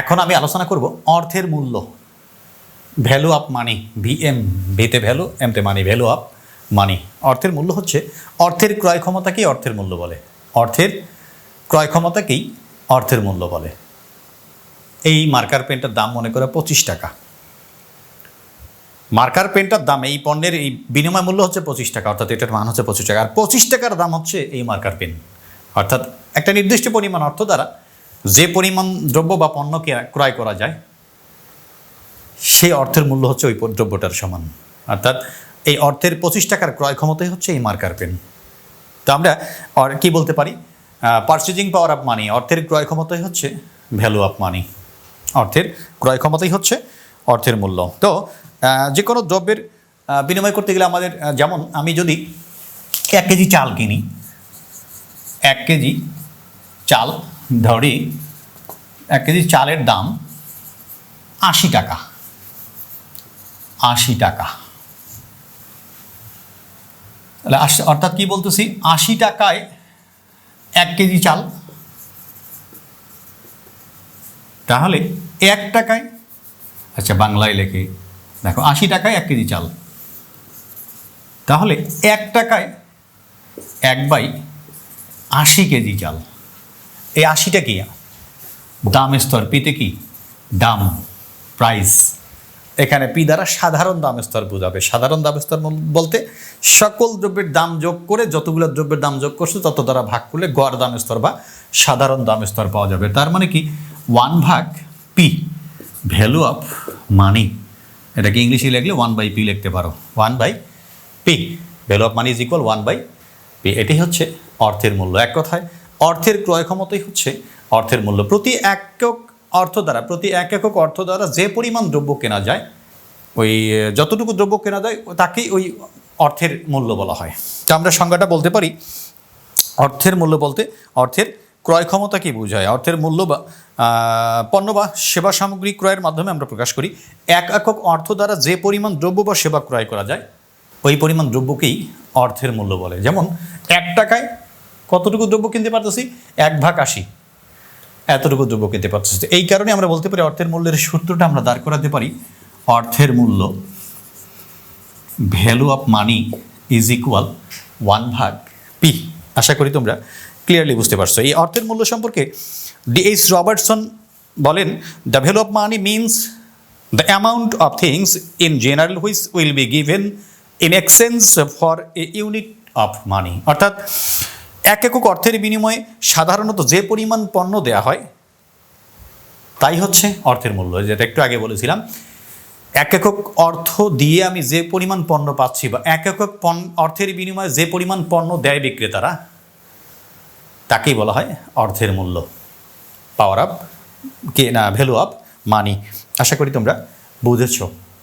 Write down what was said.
এখন আমি আলোচনা করব অর্থের মূল্য। Value of money V M ভিতে ভ্যালু এমতে মানি ভ্যালু অফ মানি অর্থের মূল্য হচ্ছে, অর্থের ক্রয় ক্ষমতাকেই অর্থের মূল্য বলে? অর্থের ক্রয় ক্ষমতাকেই অর্থের মূল্য বলে? এই মার্কার পেনটার দাম মনে করে পঁচিশ টাকা। মার্কার পেনটার দাম এই পণ্যের এই বিনিময় মূল্য হচ্ছে পঁচিশ টাকা, অর্থাৎ এটার মান হচ্ছে পঁচিশ টাকা। আর পঁচিশ টাকার দাম হচ্ছে এই মার্কার পেন অর্থাৎ একটা নির্দিষ্ট পরিমাণ অর্থ দ্বারা যে পরিমাণ দ্রব্য বা পণ্য ক্রয় করা যায়, সেই অর্থের মূল্য হচ্ছে ওই দ্রব্যটার সমান। অর্থাৎ এই অর্থের পঁচিশ টাকার ক্রয় ক্ষমতাই হচ্ছে এই মার্কার পেন। তো আমরা কি বলতে পারি? পার্চেজিং পাওয়ার অফ মানি অর্থের ক্রয় ক্ষমতাই হচ্ছে ভ্যালু অফ মানি অর্থের ক্রয় ক্ষমতাই হচ্ছে অর্থের মূল্য। তো যে কোনো দ্রব্যের বিনিময় করতে গেলে আমাদের যেমন আমি যদি এক কেজি চাল কিনি, এক কেজি চাল ধরি, এক কেজি চালের দাম আশি টাকা। আশি টাকা। তাহলে অর্থাৎ কি বলতেছি? আশি টাকায় এক কেজি চাল। তাহলে এক টাকায় আচ্ছা বাংলায় লেখে, দেখো, আশি টাকায় এক কেজি চাল। তাহলে এক টাকায় এক বাই আশি কেজি চাল। এই আশিটা কি? দাম স্তর পিতে কি? দাম প্রাইস এখানে পি দ্বারা সাধারণ দাম স্তর বোঝাবে। সাধারণ দাম স্তর বল- বলতে সকল দ্রব্যের দাম যোগ করে যতগুলো দ্রব্যের দাম যোগ করছে, তত দ্বারা ভাগ করলে গড় দাম স্তর বা সাধারণ দাম স্তর পাওয়া যাবে। তার মানে কি? ওয়ান ভাগ পি ভ্যালু অফ মানি এটাকে ইংলিশে লিখলে ওয়ান বাই পি লিখতে পারো। One by P value of money is equal one by P এটি হচ্ছে অর্থের মূল্য। এক কথায় অর্থের ক্রয় ক্ষমতাই হচ্ছে অর্থের মূল্য। প্রতি একক অর্থ দ্বারা, প্রতি এক একক অর্থ দ্বারা যে পরিমাণ দ্রব্য কেনা যায়, ওই, যতটুকু দ্রব্য কেনা যায়, তাকেই ওই অর্থের মূল্য বলা হয়। তো আমরা সংজ্ঞাটা বলতে পারি, অর্থের মূল্য বলতে অর্থের ক্রয় ক্ষমতাকে বোঝায়। অর্থের মূল্য বা পণ্য বা সেবা সামগ্রী ক্রয়ের মাধ্যমে আমরা প্রকাশ করি। এক একক অর্থ দ্বারা যে পরিমাণ দ্রব্য বা সেবা ক্রয় করা যায়, ওই পরিমাণ দ্রব্যকেই অর্থের মূল্য বলে। যেমন, এক টাকায় কতটুকু দ্রব্য কিনতে পারতেছি? এক ভাগ আশি। এতটুকু দ্রব্য কিনতে পারতেছি। এই কারণে আমরা বলতে পারি অর্থের মূল্যের সূত্রটা আমরা দাঁড় করাতে পারি। অর্থের মূল্য value of money is equal one ভাগ পি আশা করি তোমরা ক্লিয়ারলি বুঝতে পারছ। এই অর্থের মূল্য সম্পর্কে ডি এইচ রবার্টসন বলেন the value of money means the amount of things in general which will be given in exchange for a unit of money অর্থাৎ এক একক অর্থের বিনিময়ে সাধারণত যে পরিমাণ পণ্য দেয়া হয়, তাই হচ্ছে অর্থের মূল্য। যেটা একটু আগে বলেছিলাম, এক একক অর্থ দিয়ে আমি যে পরিমাণ পণ্য পাচ্ছি বা এক একক অর্থের বিনিময়ে যে পরিমাণ পণ্য দেয় বিক্রেতারা, তাকেই বলা হয় অর্থের মূল্য। পাওয়ার আপ কে না ভ্যালু অফ মানি আশা করি তোমরা বুঝেছ।